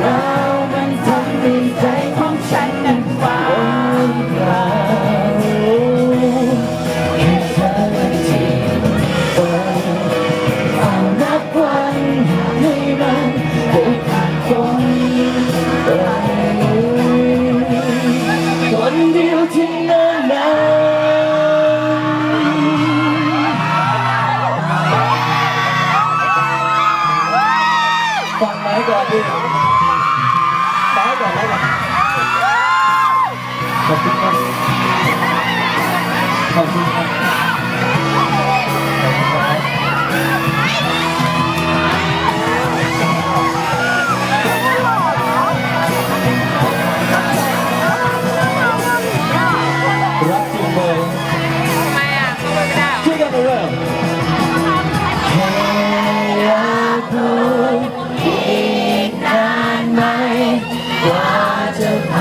แล้วมันทำให้ใจของฉันนั้นว้าเปล่าแค่เธอที่เปิดเอานับวันให้มันได้ผ่านคนไปคนเดียวที่นานนานฟังไหมก่อนดิ ขอบคุณครับขอบคุณ